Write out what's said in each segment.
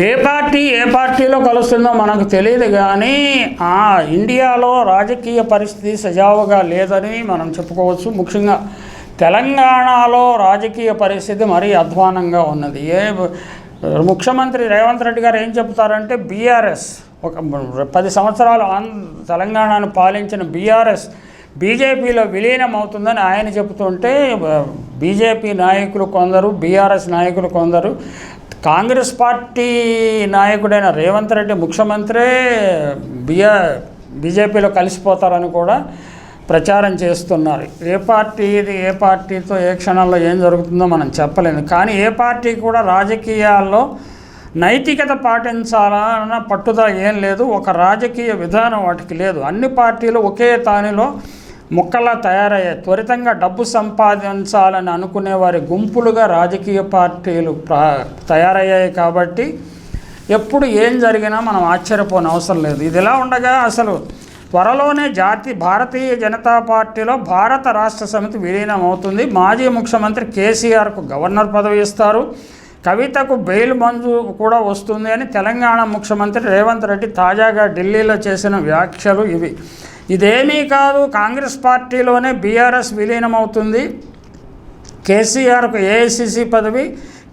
ఏ party ఏ పార్టీలో కలుస్తుందో మనకు తెలియదు కానీ ఆ ఇండియాలో రాజకీయ పరిస్థితి సజావుగా లేదని మనం చెప్పుకోవచ్చు. ముఖ్యంగా తెలంగాణలో రాజకీయ పరిస్థితి మరీ అధ్వానంగా ఉన్నది. ఏ ముఖ్యమంత్రి రేవంత్ రెడ్డి గారు ఏం చెప్తారంటే బీఆర్ఎస్ ఒక పది సంవత్సరాలు తెలంగాణను పాలించిన బీఆర్ఎస్ బీజేపీలో విలీనం అవుతుందని ఆయన చెబుతుంటే బీజేపీ నాయకులు కొందరు బీఆర్ఎస్ నాయకులు కొందరు కాంగ్రెస్ పార్టీ నాయకుడైన రేవంత్ రెడ్డి ముఖ్యమంత్రే బిఆ బీజేపీలో కలిసిపోతారని కూడా ప్రచారం చేస్తున్నారు. ఏ పార్టీ ఇది ఏ పార్టీతో ఏ క్షణంలో ఏం జరుగుతుందో మనం చెప్పలేము. కానీ ఏ పార్టీ కూడా రాజకీయాల్లో నైతికత పాటించాలన్న పట్టుదల ఏం లేదు. ఒక రాజకీయ విధానం వాటికి లేదు. అన్ని పార్టీలు ఒకే తానిలో ముక్కలా తయారయ్యాయి త్వరితంగా డబ్బు సంపాదించాలని అనుకునే వారి గుంపులుగా రాజకీయ పార్టీలు తయారయ్యాయి కాబట్టి ఎప్పుడు ఏం జరిగినా మనం ఆశ్చర్యపోని అవసరం లేదు. ఇది ఇలా ఉండగా అసలు త్వరలోనే జాతి భారతీయ జనతా పార్టీలో భారత రాష్ట్ర సమితి విలీనం అవుతుంది. మాజీ ముఖ్యమంత్రి కేసీఆర్కు గవర్నర్ పదవి ఇస్తారు. కవితకు బెయిల్ మంజు కూడా వస్తుంది అని తెలంగాణ ముఖ్యమంత్రి రేవంత్ రెడ్డి తాజాగా ఢిల్లీలో చేసిన వ్యాఖ్యలు ఇవి. ఇదేమీ కాదు కాంగ్రెస్ పార్టీలోనే బీఆర్ఎస్ విలీనమవుతుంది. కేసీఆర్కు ఏఐసిసి పదవి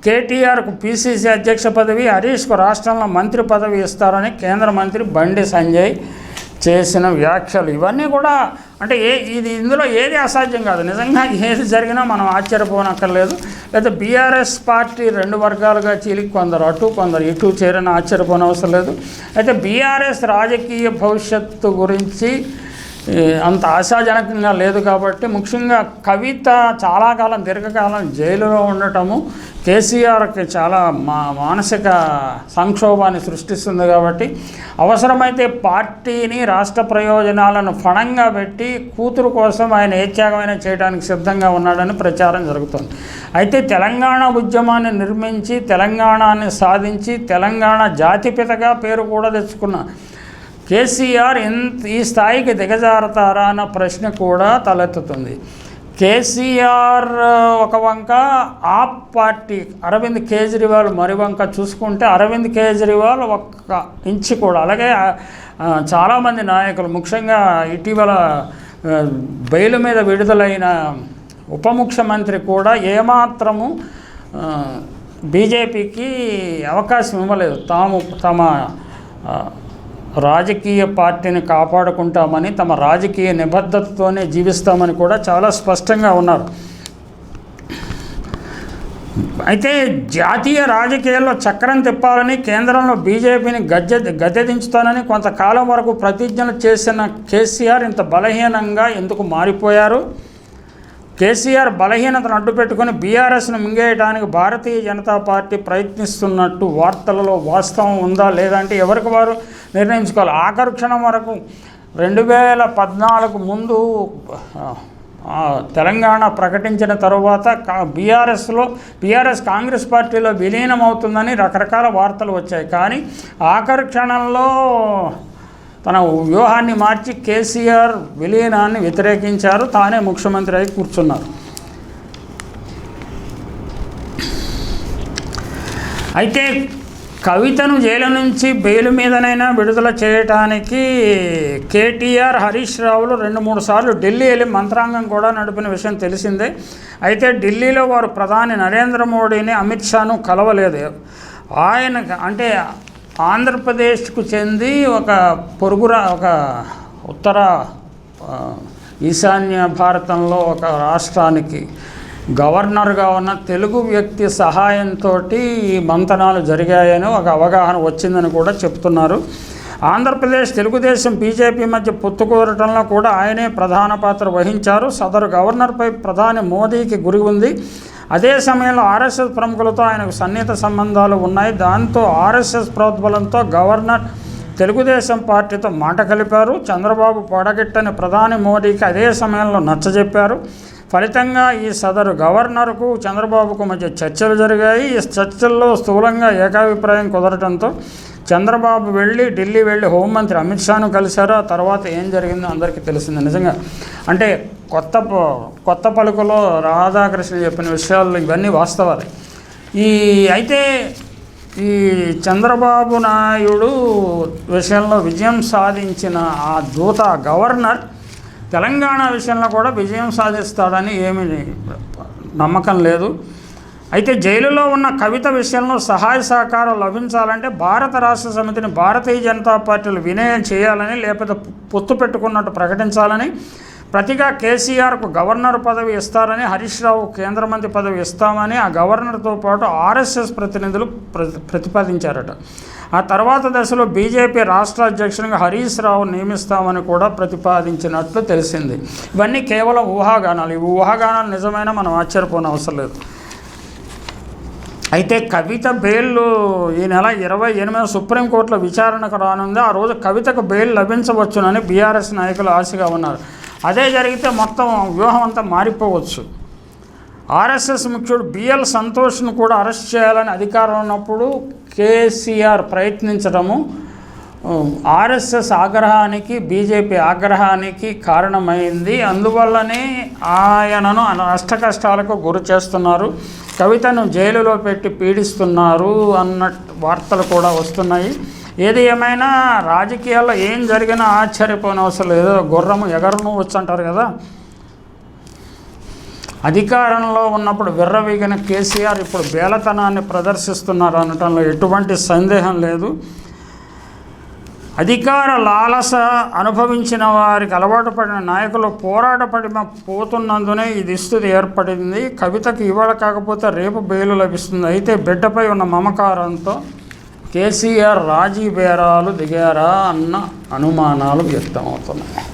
కేటీఆర్కు పిసిసి అధ్యక్ష పదవి హరీష్కు రాష్ట్రంలో మంత్రి పదవి ఇస్తారని కేంద్ర మంత్రి బండి సంజయ్ చేసిన వ్యాఖ్యలు ఇవన్నీ కూడా అంటే ఏ ఇది ఇందులో ఏది అసాధ్యం కాదు. నిజంగా ఏది జరిగినా మనం ఆశ్చర్యపోనక్కర్లేదు. లేదా బీఆర్ఎస్ పార్టీ రెండు వర్గాలుగా చీలి కొందరు అటు కొందరు ఇటు చేరిన ఆశ్చర్యపోనవసరం లేదు. అయితే బీఆర్ఎస్ రాజకీయ భవిష్యత్తు గురించి అంత ఆశాజనకంగా లేదు కాబట్టి ముఖ్యంగా కవిత చాలా కాలం దీర్ఘకాలం జైలులో ఉండటము కేసీఆర్కి చాలా మా మానసిక సంక్షోభాన్ని సృష్టిస్తుంది కాబట్టి అవసరమైతే పార్టీని రాష్ట్ర ప్రయోజనాలను ఫణంగా పెట్టి కూతురు కోసం ఆయన ఏ త్యాగమైనా చేయడానికి సిద్ధంగా ఉన్నాడని ప్రచారం జరుగుతుంది. అయితే తెలంగాణ ఉద్యమాన్ని నిర్మించి తెలంగాణని సాధించి తెలంగాణ జాతిపితగా పేరు కూడా తెచ్చుకున్న కేసీఆర్ ఎంత ఈ స్థాయికి దిగజారుతారా అన్న ప్రశ్న కూడా తలెత్తుతుంది. కేసీఆర్ ఒక వంక ఆప్ పార్టీ అరవింద్ కేజ్రీవాల్ మరి వంక చూసుకుంటే అరవింద్ కేజ్రీవాల్ ఒక్క ఇంచి కూడా అలాగే చాలామంది నాయకులు ముఖ్యంగా ఇటీవల బయలు బెయిల్ మీద విడుదలైన ఉప ముఖ్యమంత్రి కూడా ఏమాత్రము బీజేపీకి అవకాశం ఇవ్వలేదు. తాము తమ రాజకీయ పార్టీని కాపాడుకుంటామని తమ రాజకీయ నిబద్ధతతోనే జీవిస్తామని కూడా చాలా స్పష్టంగా ఉన్నారు. అయితే జాతీయ రాజకీయాల్లో చక్రం తిప్పాలని కేంద్రంలో బీజేపీని గద్దె గద్దెదించుతానని కొంతకాలం వరకు ప్రతిజ్ఞలు చేసిన కేసీఆర్ ఇంత బలహీనంగా ఎందుకు మారిపోయారు? కేసీఆర్ బలహీనతను అడ్డుపెట్టుకుని బీఆర్ఎస్ను మింగేయడానికి భారతీయ జనతా పార్టీ ప్రయత్నిస్తున్నట్టు వార్తలలో వాస్తవం ఉందా లేదంటే ఎవరికి వారు నిర్ణయించుకోవాలి? ఆఖరు క్షణం వరకు రెండు వేల పద్నాలుగు ముందు తెలంగాణ ప్రకటించిన తరువాత కా బీఆర్ఎస్లో బీఆర్ఎస్ కాంగ్రెస్ పార్టీలో విలీనం అవుతుందని రకరకాల వార్తలు వచ్చాయి. కానీ ఆఖరి క్షణంలో తన వ్యూహాన్ని మార్చి కేసీఆర్ విలీనాన్ని వ్యతిరేకించారు. తానే ముఖ్యమంత్రి అయి కూర్చున్నారు. అయితే కవితను జైలు నుంచి బెయిల్ మీదనైనా విడుదల చేయటానికి కేటీఆర్ హరీష్ రావులు రెండు మూడు సార్లు ఢిల్లీ వెళ్ళి మంత్రాంగం కూడా నడిపిన విషయం తెలిసిందే. అయితే ఢిల్లీలో వారు ప్రధాని నరేంద్ర మోడీని అమిత్ షాను కలవలేదు. ఆయన అంటే ఆంధ్రప్రదేశ్కు చెంది ఒక పొరుగురా ఒక ఉత్తర ఈశాన్య భారతంలో ఒక రాష్ట్రానికి గవర్నర్గా ఉన్న తెలుగు వ్యక్తి సహాయంతో ఈ మంతనాలు జరిగాయని ఒక అవగాహన వచ్చిందని కూడా చెప్తున్నారు. ఆంధ్రప్రదేశ్ తెలుగుదేశం బీజేపీ మధ్య పొత్తుకోరటంలో కూడా ఆయనే ప్రధాన పాత్ర వహించారు. సదరు గవర్నర్పై ప్రధాని మోదీకి గురి ఉంది. అదే సమయంలో ఆర్ఎస్ఎస్ ప్రముఖులతో ఆయనకు సన్నిహిత సంబంధాలు ఉన్నాయి. దాంతో ఆర్ఎస్ఎస్ ప్రోద్బలంతో గవర్నర్ తెలుగుదేశం పార్టీతో మాట కలిపారు. చంద్రబాబు పొడగిట్టని ప్రధాని మోడీకి అదే సమయంలో నచ్చజెప్పారు. ఫలితంగా ఈ సదరు గవర్నర్కు చంద్రబాబుకు మధ్య చర్చలు జరిగాయి. ఈ చర్చల్లో స్థూలంగా ఏకాభిప్రాయం కుదరటంతో చంద్రబాబు వెళ్ళి ఢిల్లీ వెళ్ళి హోంమంత్రి అమిత్ షాను కలిశారు? ఆ తర్వాత ఏం జరిగిందో అందరికీ తెలిసింది నిజంగా. అంటే కొత్త ప- కొత్త పలుకులో రాధాకృష్ణ చెప్పిన విషయాలు ఇవన్నీ వాస్తవాలు. ఈ అయితే ఈ చంద్రబాబు నాయుడు విషయంలో విజయం సాధించిన ఆ దూత గవర్నర్ తెలంగాణ విషయంలో కూడా విజయం సాధిస్తాడని ఏమీ నమ్మకం లేదు. అయితే జైలులో ఉన్న కవిత విషయంలో సహాయ సహకారం లభించాలంటే భారత రాష్ట్ర సమితిని భారతీయ జనతా పార్టీలు వినయం చేయాలని లేకపోతే పొత్తు పెట్టుకున్నట్టు ప్రకటించాలని ప్రతిగా కేసీఆర్కు గవర్నర్ పదవి ఇస్తారని హరీష్ రావు కేంద్ర మంత్రి పదవి ఇస్తామని ఆ గవర్నర్తో పాటు ఆర్ఎస్ఎస్ ప్రతినిధులు ప్రతి ప్రతిపాదించారట. ఆ తర్వాత దశలో బీజేపీ రాష్ట్ర అధ్యక్షునిగా హరీష్ రావు నియమిస్తామని కూడా ప్రతిపాదించినట్లు తెలిసింది. ఇవన్నీ కేవలం ఊహాగానాలు. ఈ ఊహాగానాలు నిజమైన మనం ఆశ్చర్యపోనవసరం లేదు. అయితే కవిత బెయిల్ ఈ నెల ఇరవై ఎనిమిది సుప్రీంకోర్టులో విచారణకు రానుంది. ఆ రోజు కవితకు బెయిల్ లభించవచ్చునని బీఆర్ఎస్ నాయకులు ఆశగా ఉన్నారు. అదే జరిగితే మొత్తం వ్యూహం అంతా మారిపోవచ్చు. ఆర్ఎస్ఎస్ ముఖ్యుడు బిఎల్ సంతోష్ను కూడా అరెస్ట్ చేయాలని అధికారం ఉన్నప్పుడు కేసీఆర్ ప్రయత్నించడము ఆర్ఎస్ఎస్ ఆగ్రహానికి బీజేపీ ఆగ్రహానికి కారణమైంది. అందువల్లనే ఆయనను అష్ట కష్టాలకు గురి చేస్తున్నారు. కవితను జైలులో పెట్టి పీడిస్తున్నారు అన్న వార్తలు కూడా వస్తున్నాయి. ఏది ఏమైనా రాజకీయాల్లో ఏం జరిగినా ఆశ్చర్యపోని అవసరం లేదు. గుర్రము ఎగరను వచ్చంటారు కదా. అధికారంలో ఉన్నప్పుడు విర్రవీగిన కేసీఆర్ ఇప్పుడు బేలతనాన్ని ప్రదర్శిస్తున్నారు అనటంలో ఎటువంటి సందేహం లేదు. అధికార లాలస అనుభవించిన వారికి అలవాటు పడిన నాయకులు పోరాటపడి పోతున్నందునే ఈ దుస్థితి ఏర్పడింది. కవితకు ఇవాళ కాకపోతే రేపు బెయిలు లభిస్తుంది. అయితే బిడ్డపై ఉన్న మమకారంతో కేసీఆర్ రాజీ బేరాలు దిగారా అన్న అనుమానాలు వ్యక్తమవుతున్నాయి.